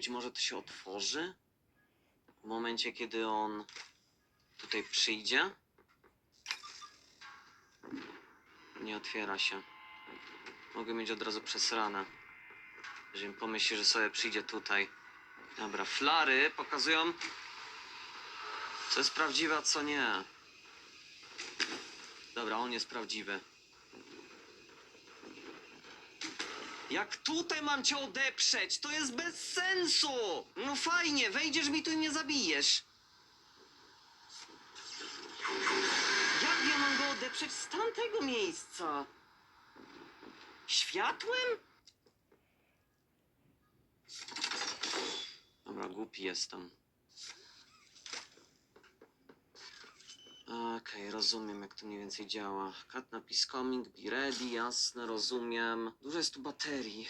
Być może to się otworzy? W momencie, kiedy on tutaj przyjdzie? Nie otwiera się. Mogę mieć od razu przesrane. Jeżeli pomyśli, że sobie przyjdzie tutaj. Dobra, flary pokazują, co jest prawdziwe, a co nie. Dobra, on jest prawdziwy. Jak tutaj mam cię odeprzeć? To jest bez sensu! No fajnie, wejdziesz mi tu i mnie zabijesz. Jak ja mam go odeprzeć z tamtego miejsca? Światłem? Dobra, głupi jestem. Okej, rozumiem jak to mniej więcej działa. Kat napis coming, be ready, jasne, rozumiem. Dużo jest tu baterii.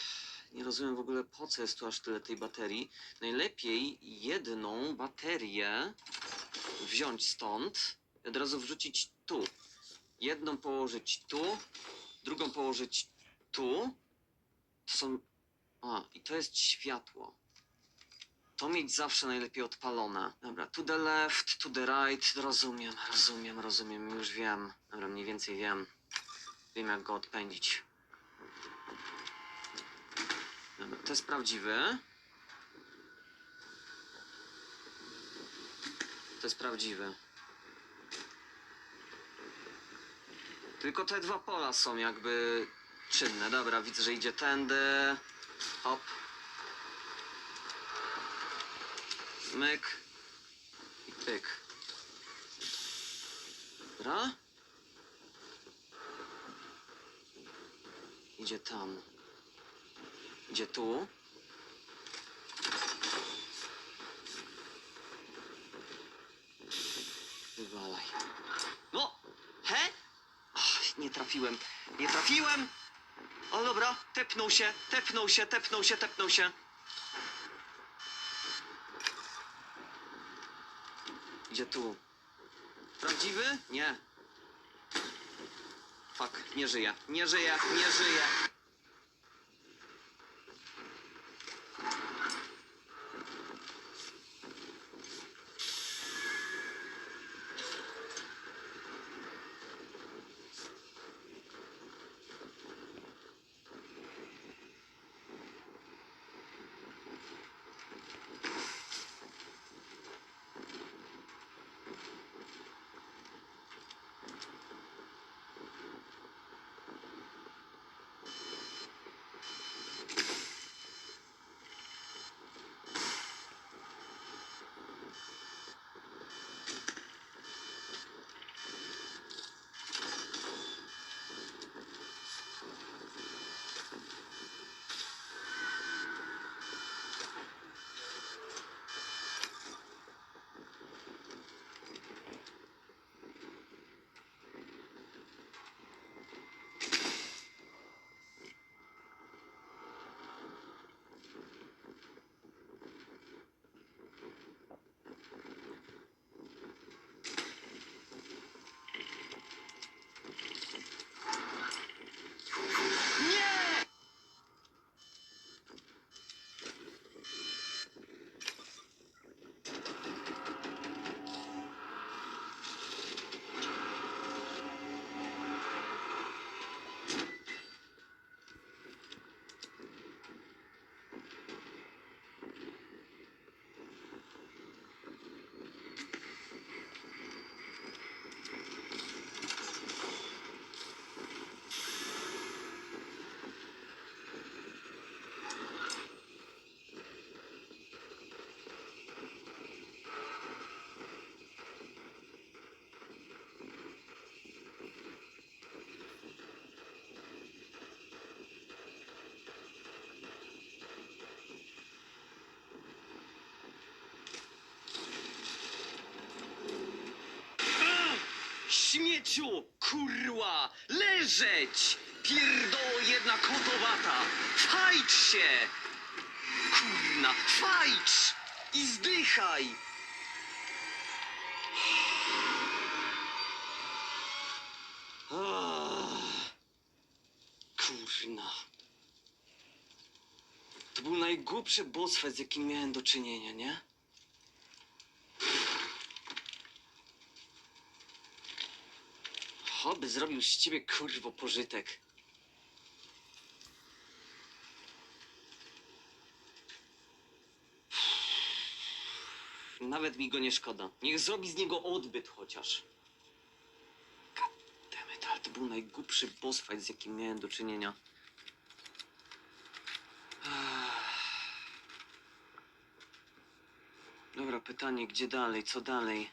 Nie rozumiem w ogóle po co jest tu aż tyle tej baterii. Najlepiej jedną baterię wziąć stąd i od razu wrzucić tu. Jedną położyć tu, drugą położyć tu. To są... A, i to jest światło. To mieć zawsze najlepiej odpalone. Dobra, to the left, to the right. Rozumiem, rozumiem, rozumiem, już wiem. Dobra, mniej więcej wiem. Wiem, jak go odpędzić. Dobra, to jest prawdziwy. To jest prawdziwy. Tylko te dwa pola są jakby czynne. Dobra, widzę, że idzie tędy. Hop. Myk. I pyk. Dobra. Idzie tam. Idzie tu. Wywalaj. No! He? Ach, nie trafiłem. Nie trafiłem! O dobra, tepnął się, tepnął się, tepnął się, tepnął się. Idzie tu. Prawdziwy? Nie. Fuck, nie żyje. Nie żyje, nie żyje. Śmieciu! Kurła! Leżeć! Pierdoło jedna kotowata! Fajcz się! Kurna! Fajcz! I zdychaj! Ah. Kurna. To był najgłupszy boss z jakim miałem do czynienia, nie? Choby zrobił z ciebie kurwo pożytek. Nawet mi go nie szkoda. Niech zrobi z niego odbyt chociaż. Goddammit, ale to był najgłupszy boss fight, z jakim miałem do czynienia. Dobra, pytanie, gdzie dalej, co dalej?